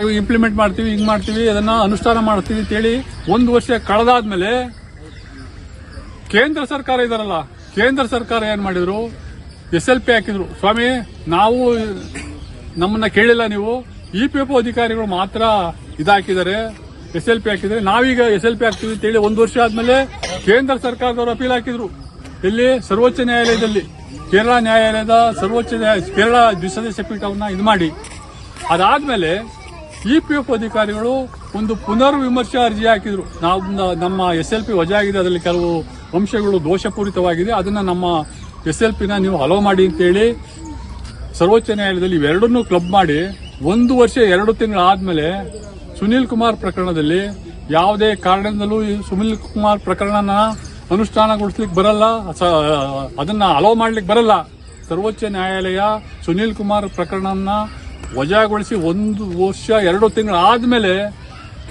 Implement ಮಾಡ್ತೀವಿ, ಹಿಂಗ್ ಮಾಡ್ತೀವಿ, ಅದನ್ನ ಅನುಷ್ಠಾನ ಮಾಡ್ತೀವಿ ಅಂತೇಳಿ ಒಂದು ವರ್ಷ ಕಳೆದಾದ್ಮೇಲೆ ಕೇಂದ್ರ ಸರ್ಕಾರ ಇದಾರಲ್ಲ, ಕೇಂದ್ರ ಸರ್ಕಾರ ಏನ್ ಮಾಡಿದ್ರು? ಎಸ್ ಎಲ್ ಪಿ ಹಾಕಿದ್ರು. ಸ್ವಾಮಿ, ನಾವು ನಮ್ಮನ್ನ ಕೇಳಿಲ್ಲ ನೀವು. ಇ ಪಿ ಎಫ್ ಅಧಿಕಾರಿಗಳು ಮಾತ್ರ ಇದಾಕಿದ್ದಾರೆ. ಎಸ್ ಎಲ್ ಪಿ ಹಾಕಿದ್ರೆ ನಾವೀಗ ಎಸ್ ಎಲ್ ಪಿ ಹಾಕ್ತೀವಿ ಅಂತೇಳಿ ಒಂದು ವರ್ಷ ಆದ್ಮೇಲೆ ಕೇಂದ್ರ ಸರ್ಕಾರದವರು ಅಪೀಲ್ ಹಾಕಿದ್ರು. ಇಲ್ಲಿ ಸರ್ವೋಚ್ಚ ನ್ಯಾಯಾಲಯದಲ್ಲಿ, ಕೇರಳ ನ್ಯಾಯಾಲಯದ ಸರ್ವೋಚ್ಚ ನ್ಯಾಯ, ಕೇರಳ ದ್ವಿಸದಸ್ಯ ಪೀಠವನ್ನ ಇದು ಮಾಡಿ. ಅದಾದ್ಮೇಲೆ ಇ ಪಿ ಎಫ್ ಅಧಿಕಾರಿಗಳು ಒಂದು ಪುನರ್ ವಿಮರ್ಶೆ ಅರ್ಜಿ ಹಾಕಿದ್ರು. ನಾವು ನಮ್ಮ ಎಸ್ ಎಲ್ ಪಿ ವಜಾ ಆಗಿದೆ ಅದರಲ್ಲಿ ಕೆಲವು ಅಂಶಗಳು ದೋಷಪೂರಿತವಾಗಿದೆ. ಅದನ್ನ ನಮ್ಮ ಎಸ್ ಎಲ್ ಪಿನ ನೀವು ಅಲೋ ಮಾಡಿ ಅಂತೇಳಿ ಸರ್ವೋಚ್ಚ ನ್ಯಾಯಾಲಯದಲ್ಲಿ ಇವೆರಡನ್ನೂ ಕ್ಲಬ್ ಮಾಡಿ ಒಂದು ವರ್ಷ ಎರಡು ತಿಂಗಳು ಆದ್ಮೇಲೆ ಸುನೀಲ್ ಕುಮಾರ್ ಪ್ರಕರಣದಲ್ಲಿ ಯಾವುದೇ ಕಾರಣದಿಂದಲೂ ಈ ಸುನೀಲ್ ಕುಮಾರ್ ಪ್ರಕರಣನ ಅನುಷ್ಠಾನಗೊಳಿಸ್ಲಿಕ್ಕೆ ಬರಲ್ಲ, ಸ- ಅದನ್ನ ಅಲೋ ಮಾಡ್ಲಿಕ್ಕೆ ಬರಲ್ಲ. ಸರ್ವೋಚ್ಚ ನ್ಯಾಯಾಲಯ ಸುನೀಲ್ ಕುಮಾರ್ ಪ್ರಕರಣನ ವಜಾಗೊಳಿಸಿ ಒಂದು ವರ್ಷ, ಎರಡು ತಿಂಗಳು ಆದಮೇಲೆ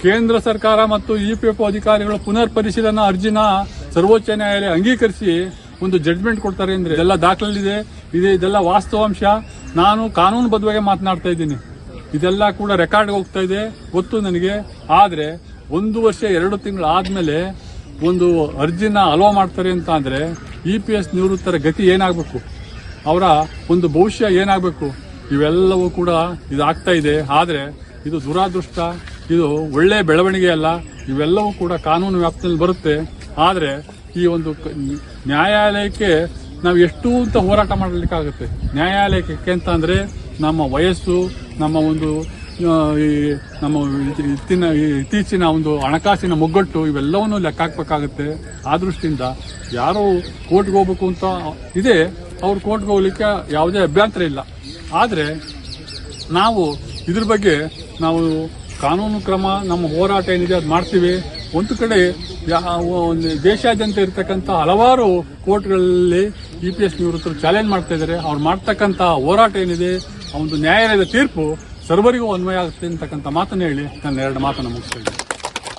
ಕೇಂದ್ರ ಸರ್ಕಾರ ಮತ್ತು ಇ ಪಿ ಎಫ್ ಅಧಿಕಾರಿಗಳು ಪುನರ್ ಪರಿಶೀಲನಾ ಅರ್ಜಿನ ಸರ್ವೋಚ್ಚ ನ್ಯಾಯಾಲಯ ಅಂಗೀಕರಿಸಿ ಒಂದು ಜಡ್ಜ್ಮೆಂಟ್ ಕೊಡ್ತಾರೆ ಅಂದ್ರೆ ಇದೆಲ್ಲ ದಾಖಲಿದೆ ಇದೆ, ಇದೆಲ್ಲ ವಾಸ್ತವಾಂಶ. ನಾನು ಕಾನೂನು ಬದ್ಧವಾಗಿ ಮಾತನಾಡ್ತಾ ಇದ್ದೀನಿ. ಇದೆಲ್ಲ ಕೂಡ ರೆಕಾರ್ಡ್ ಹೋಗ್ತಾ ಇದೆ, ಗೊತ್ತು ನನಗೆ. ಆದ್ರೆ ಒಂದು ವರ್ಷ, ಎರಡು ತಿಂಗಳು ಆದ್ಮೇಲೆ ಒಂದು ಅರ್ಜಿನ ಅಲೋ ಮಾಡ್ತಾರೆ ಅಂತ ಅಂದ್ರೆ ಇ ಪಿ ಎಸ್ ನಿವೃತ್ತರ ಗತಿ ಏನಾಗಬೇಕು? ಅವರ ಒಂದು ಭವಿಷ್ಯ ಏನಾಗಬೇಕು? ಇವೆಲ್ಲವೂ ಕೂಡ ಇದಾಗ್ತಾ ಇದೆ. ಆದರೆ ಇದು ದುರಾದೃಷ್ಟ, ಇದು ಒಳ್ಳೆ ಬೆಳವಣಿಗೆ ಅಲ್ಲ. ಇವೆಲ್ಲವೂ ಕೂಡ ಕಾನೂನು ವ್ಯಾಪ್ತಿಯಲ್ಲಿ ಬರುತ್ತೆ. ಆದರೆ ಈ ಒಂದು ನ್ಯಾಯಾಲಯಕ್ಕೆ ನಾವು ಎಷ್ಟು ಅಂತ ಹೋರಾಟ ಮಾಡಲಿಕ್ಕಾಗುತ್ತೆ. ನ್ಯಾಯಾಲಯಕ್ಕೆ ಅಂತ ಅಂದರೆ ನಮ್ಮ ವಯಸ್ಸು, ನಮ್ಮ ಒಂದು ಈ, ನಮ್ಮ ಇತಿ- ಇತ್ತಿನ ಇತ್ತೀಚಿನ ಒಂದು ಹಣಕಾಸಿನ ಮುಗ್ಗಟ್ಟು ಇವೆಲ್ಲವನ್ನೂ ಲೆಕ್ಕ ಹಾಕ್ಬೇಕಾಗುತ್ತೆ. ಆ ದೃಷ್ಟಿಯಿಂದ ಯಾರು ಕೋರ್ಟ್ಗೆ ಹೋಗ್ಬೇಕು ಅಂತ ಇದೆ. ಅವ್ರು ಕೋರ್ಟ್ಗೆ ಹೋಗ್ಲಿಕ್ಕೆ ಯಾವುದೇ ಅಭ್ಯಂತರ ಇಲ್ಲ. ಆದ್ರೆ ನಾವು ಇದ್ರ ಬಗ್ಗೆ ನಾವು ಕಾನೂನು ಕ್ರಮ, ನಮ್ಮ ಹೋರಾಟ ಏನಿದೆ ಅದು ಮಾಡ್ತೀವಿ. ಒಂದು ಕಡೆ ದೇಶಾದ್ಯಂತ ಇರತಕ್ಕಂಥ ಹಲವಾರು ಕೋರ್ಟ್ಗಳಲ್ಲಿ ಇ ಪಿ ಎಸ್ ನಿವೃತ್ತರು ಚಾಲೆಂಜ್ ಮಾಡ್ತಾ ಇದ್ದಾರೆ. ಅವ್ರು ಮಾಡ್ತಕ್ಕಂಥ ಹೋರಾಟ ಏನಿದೆ, ಆ ಒಂದು ನ್ಯಾಯಾಲಯದ ತೀರ್ಪು ಸರ್ವರಿಗೂ ಅನ್ವಯ ಆಗುತ್ತೆ ಅಂತಕ್ಕಂಥ ಮಾತನ್ನು ಹೇಳಿ ನನ್ನ ಎರಡು ಮಾತನ್ನು ಮುಗಿಸ್ತಾ ಇದ್ದೀನಿ.